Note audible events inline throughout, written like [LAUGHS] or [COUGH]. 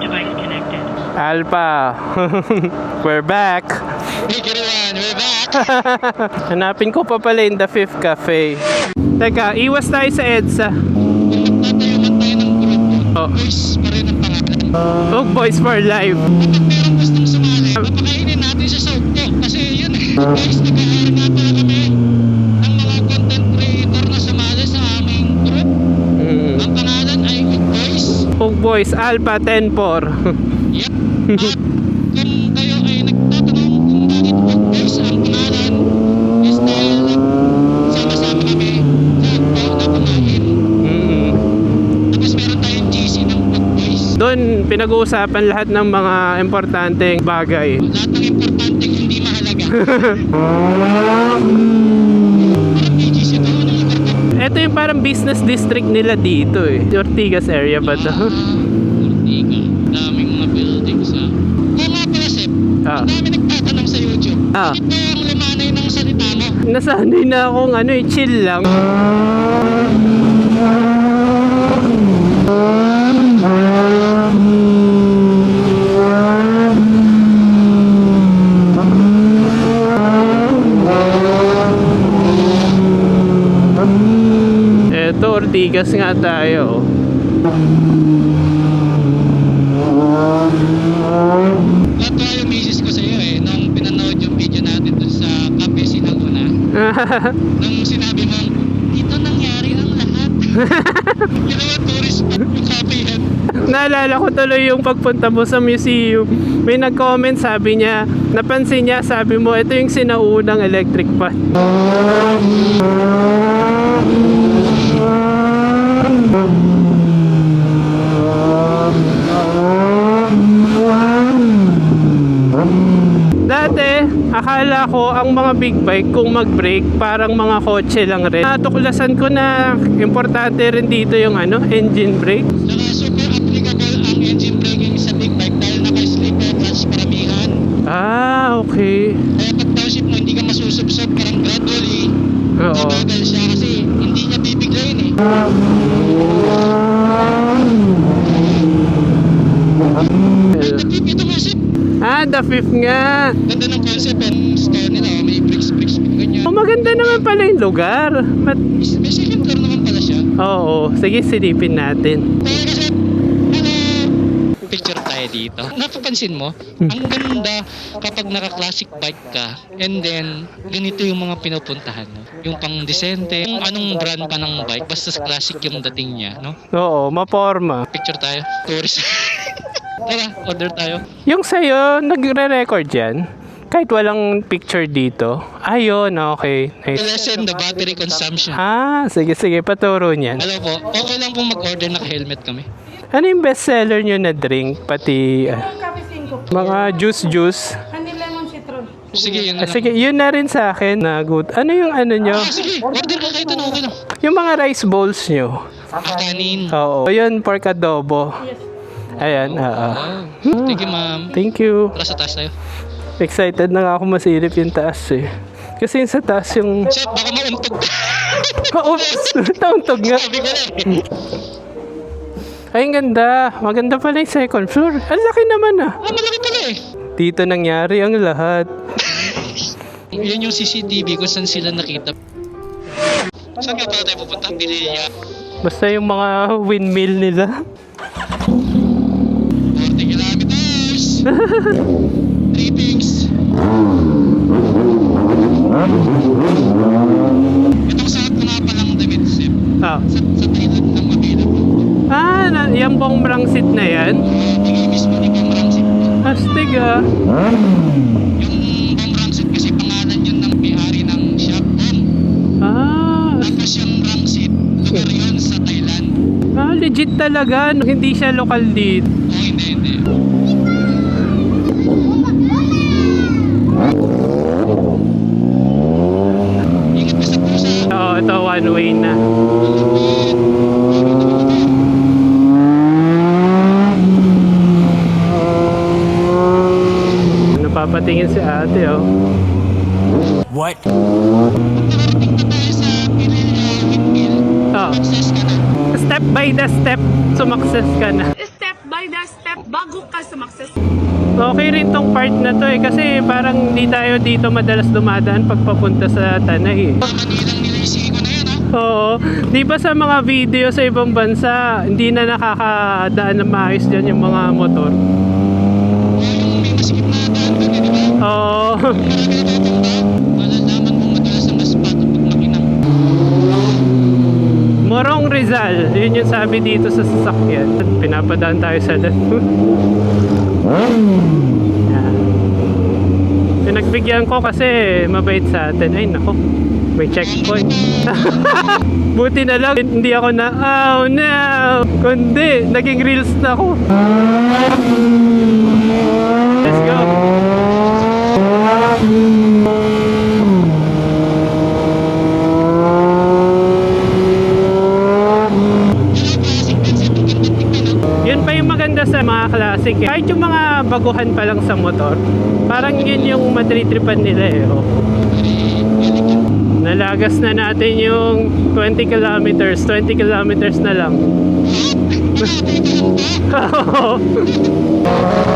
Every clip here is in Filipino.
device connected. Alpha. [LAUGHS] We're back. Hey, Kiriwan, we're back! [LAUGHS] Hanapin ko pa pala in the fifth cafe. Teka, iwas tayo sa EDSA. Oh. Oh, Boys for Life. Kapag merong gustong sumali, papakainin natin sa Sogto. Kasi yun eh. Guys, nag-aaral nga pala kami ng mga content creator na sumali sa aming group. Mm. Ang pangalan ay Hook Boys. Boys, Alpha 10-4. Yep. At kung kayo ay nagtatanong kung bakit Boys ang pangalan, is dahil sama-sama kami sa Agpo na kumain. Mm. Tapos meron tayong GC ng Boys. Doon, pinag-uusapan lahat ng mga importanteng bagay. Lahat ng importanteng hindi mahalaga. [LAUGHS] Ito yung parang business district nila dito eh. Ortigas area ba to? Ah, Ortiga. Daming mga buildings ah. Kung nga pala, Sep, Ah. ang dami nagtatanong sa YouTube. Ah. Bakit ba ang lumanay ng salita mo? Nasanay na akong ano eh, chill lang. Ortigas nga tayo. Natuwa yung misis ko sa'yo eh, nung pinanood yung video natin dun sa Cafe Sinaguna. [LAUGHS] Nung sinabi mo, dito nangyari ang lahat. [LAUGHS] Ginawa tourist spot yung cafe yan. Naalala ko tuloy yung pagpunta mo sa museum. May nag-comment sabi niya, napansin niya, sabi mo, ito yung sinaunang electric fan. Akala ko ang mga big bike kung mag-brake parang mga kotse lang rin. Natuklasan ko na importante rin dito yung ano, engine brake. Saka super applicable ang engine braking sa big bike dahil naka-slipper clutch paramihan. Ah, okay. Kaya pag township mo, hindi ka masusubsob parang gradually. Oo. Mabagal siya kasi hindi niya bibiglayin eh. Nag-trip ito kasi. Ah, the fifth nga. Ganda ng concept and store nila. oh. May bricks, bricks, ganyan. Oh, maganda naman pala yung lugar. But, May second floor naman pala siya. oo, sige, silipin natin. Kaya kasi, ano, picture tayo dito. Napapansin mo, ang ganda kapag naka-classic bike ka and then ganito yung mga pinupuntahan mo. Yung pang decente, kung anong brand pa ng bike, basta classic yung dating niya, no? Oo, maporma. Picture tayo, tourist. [LAUGHS] Tara, order tayo. Yung sa'yo, nagre-record yan? Kahit walang picture dito? Ayun, okay. To Nice. lessen the battery consumption. Ah, sige, sige, paturo niyan. Alam po, okay lang pong mag-order naka-helmet kami. Ano yung bestseller nyo na drink? Pati ah, Kape 5. mga juice-juice? Honey lemon citron. Sige, yun na Ah, lang. sige, yun na rin sa akin na good. Ano yung ano nyo? Ah, sige, order ka kahit ano, okay lang. Yung mga rice bowls nyo? Kanin. Oo. Yun, pork adobo. Yes. Ayan, oo. Ah, thank you, ma'am. Thank you. Tara sa taas tayo. Excited na nga ako masilip yung taas eh. Kasi yung sa taas yung... Chef, baka mauntog ka. [LAUGHS] Oops! Nauntog nga. Sabi ko na eh. [LAUGHS] Ay, ang ganda. Maganda pala yung second floor. Ang laki naman ah. Ah, malaki pala eh. Dito nangyari ang lahat. [LAUGHS] Yan yung CCTV kung saan sila nakita. Saan nga pala tayo pupunta? Pilya. Basta yung mga windmill nila. Kilometers. Trippings. Itong saat ko nga palang damit, Sip. Ah, Sa, sa Thailand lang available. ah na, yung bong brangsit na yan. Tingin mismo ni Bong Ramsit. Astig ah. Yung Bong Ramsit kasi pangalan yun ng may-ari ng shop. Ah, Tapos yung Ramsit, lugar yun sa Thailand. ah, legit talaga. Hindi siya lokal dito. Oh, hindi, hindi. Ingat ka sa pusa. Oo, ito one way na. Napapatingin si ate oh. Windmill. Oh. Step by the step, sumakses ka na. Step by the step bago ka sumakses. Okay rin tong part na to eh kasi parang hindi tayo dito madalas dumadaan pag papunta sa Tanay eh. Oo. Di ba sa mga video sa ibang bansa, hindi na nakakadaan na maayos dyan yung mga motor? Yung may masikip na daan doon, eh, di ba? Oo. Malalaman mo madalas ang spot pag makinang. Morong Rizal, yun yung sabi dito sa sasakyan. Pinapadaan tayo sa laro. Yan. Pinagbigyan ko kasi mabait sa atin. Ay nako, may checkpoint. [LAUGHS] Buti na lang, hindi ako na, oh no! Kundi, naging reels na ako. Let's go. Yun pa yung maganda sa mga classic. eh. Kahit yung mga baguhan pa lang sa motor, parang yun yung matritripan nila eh. Oh. Nalagas na natin yung 20 kilometers. 20 kilometers na lang. [LAUGHS] [LAUGHS]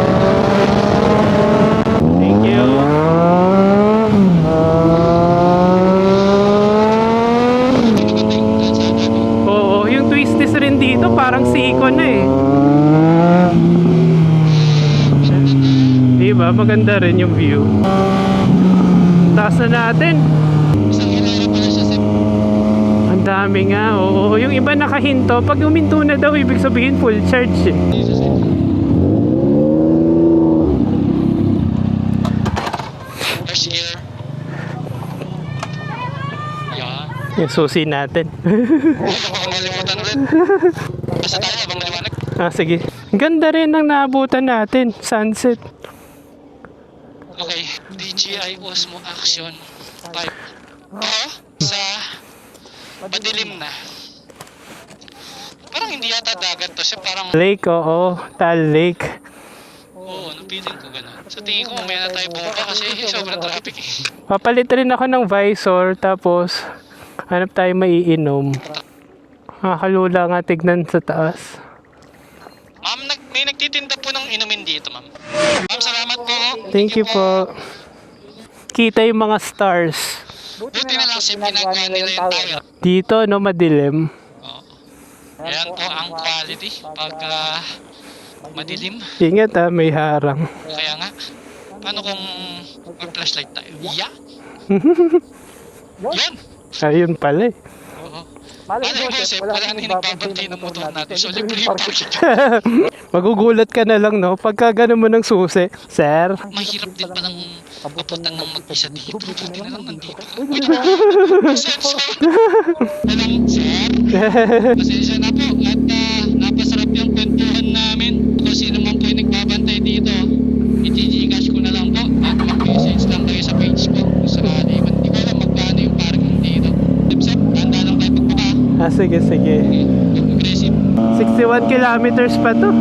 Thank you. Oo, yung twisties rin dito parang siko na eh. Diba? Maganda rin yung view. Taas na natin. Ang dami nga. Oo, yung iba nakahinto. Pag huminto na daw, ibig sabihin full charge eh. Yung susi natin. Basta tayo habang maliwanag. ah, sige. Ganda rin ang naabutan natin. Sunset. DJI Osmo Action 5. Oo, sa madilim na. Parang hindi yata dagat to siya, parang Lake, oo. Tal Lake. oo, ano feeling ko gano'n. So tingin ko mamaya na tayo bumaba kasi [LAUGHS] sobrang traffic eh. Papalit rin ako ng visor. Tapos, hanap tayo maiinom. Nakakalula nga tignan sa taas. Ma'am, nag, may nagtitinda po ng inumin dito, ma'am. Ma'am, salamat po. Thank you po. Kita yung mga stars. Buti na lang nila yung tayo. Dito, no, madilim. Oo. Ayan po ang quality pagka madilim. Ingat ha, may harang. Kaya nga, paano kung mag-flashlight tayo? Yeah! [LAUGHS] Yan! Ayun pala eh. Ano yung Joseph? Wala na yung nagbabantay ng motor natin. So, libre [LAUGHS] yung parking. [LAUGHS] Magugulat ka na lang, no? Pagka ganun mo ng susi. Sir? Mahirap din palang papuntan ng mag-isa dito. Buti na lang nandito. Uy, [LAUGHS] sensor! Alam, sir? Pasensya na po at ah, napasarap yung kwentuhan namin. Kung sino man po yung nagbabantay dito, i-gcash Ah, sige, sige. Okay, aggressive. 61 kilometers pa to.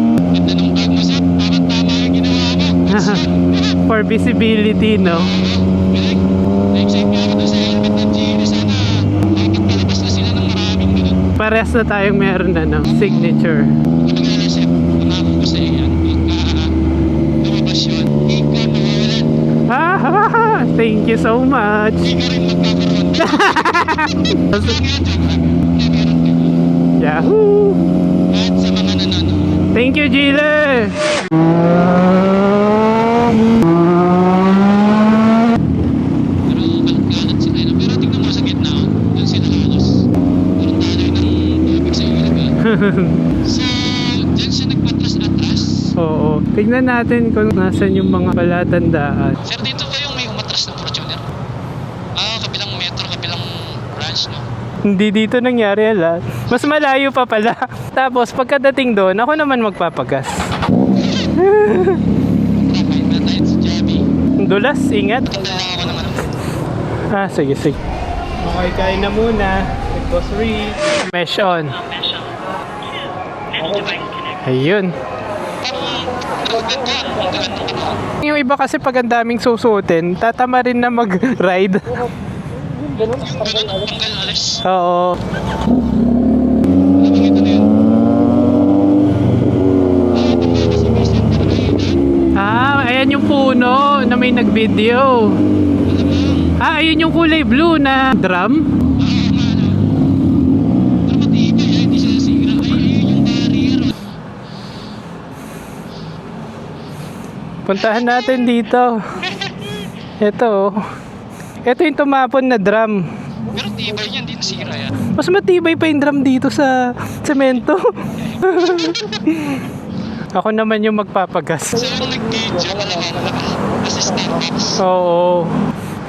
[LAUGHS] For visibility, no? Makapagpalabas na tayong meron na, no? Signature. Ah, ha, ha, ha. Thank you so much. [LAUGHS] [LAUGHS] Yahoo! At sa mga nanonood, Thank you, Jile! So, dyan siya nagpatras-atras. [LAUGHS] Oo. Tignan natin kung nasan yung mga palatandaan. Sir, dito ba yung may umatras na Fortuner? Ah, kabilang metro, kabilang branch, no? Hindi dito nangyari lahat. Mas malayo pa pala. [LAUGHS] Tapos pagkadating doon, ako naman magpapagas. [LAUGHS] Dulas, ingat. Ah, sige, sige. Okay, kain na muna. It was read. Mesh on. Ayun. Yung iba kasi pag ang daming susutin, tatama rin na mag-ride. [LAUGHS] Ganun, tanggal alas. Tanggal alas. Oo. Ah, ayan yung puno na may nag-video. Ah, ayun yung kulay blue na drum. Puntahan natin dito. Ito oh. Ito yung tumapon na drum. Pero tibay niya, hindi nasira yan. Mas matibay pa yung drum dito sa semento. [LAUGHS] Ako naman yung magpapagas. So yung nag-video talaga, assistant box. Oo.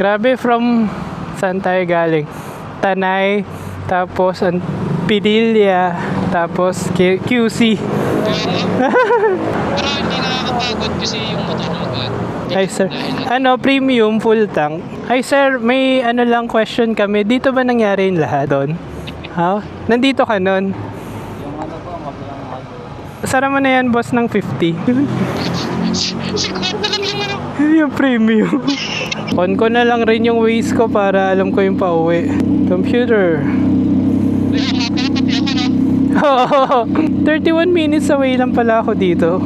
Grabe from saan tayo galing? Tanay, tapos ang Pinilya, tapos Q- QC. [LAUGHS] Pero hindi nakakapagod kasi yung motor mo God. Ay sir, ano premium full tank. Ay sir, may ano lang question kami. Dito ba nangyari yung lahat doon? Ha? Nandito ka nun? Sara mo na yan boss ng 50. [LAUGHS] Siguro na lang yung ano. [LAUGHS] yung premium. On ko na lang rin yung ways ko para alam ko yung pauwi. Computer. Kaya nga pala pati ako no. [LAUGHS] Oo. 31 minutes away lang pala ako dito.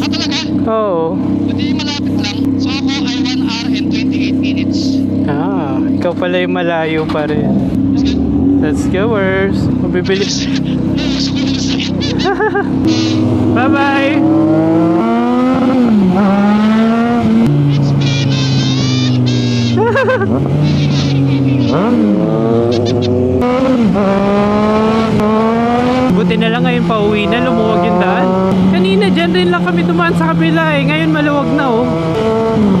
Ah talaga? Oo. Hindi malapit lang. So ako ay 1 hour and 28 minutes. Ah, ikaw pala yung malayo pa rin. Let's go. Let's go, Wers. Mabibili. Gusto ko na sakit. Bye-bye! [LAUGHS] Buti na lang ngayon pauwi na, lumuwag yung daan. Kanina dyan rin lang kami dumaan sa kabila eh. Ngayon maluwag na oh.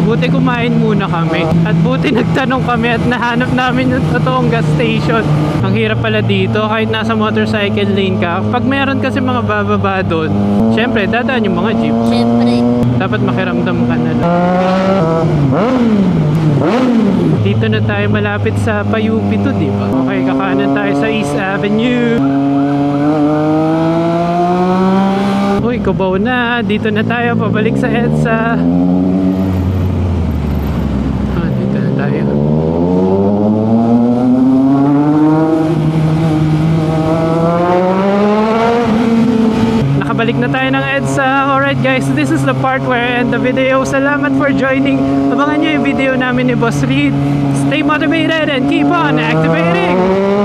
Buti kumain muna kami. At buti [LAUGHS] nagtanong kami at nahanap namin yung totoong gas station. Ang hirap pala dito kahit nasa motorcycle lane ka. Pag meron kasi mga bababa doon, syempre dadaan yung mga jeep. Siyempre. Dapat makiramdam ka na lang. Dito na tayo malapit sa Payupi to, di ba? Okay, kakanan tayo sa East Avenue. Kubaw na. Dito na tayo, pabalik sa EDSA. Ah, dito na tayo. Nakabalik na tayo ng EDSA. Alright guys, this is the part where I end the video. Salamat for joining. Abangan nyo yung video namin ni Boss Reed. Stay motivated and keep on activating!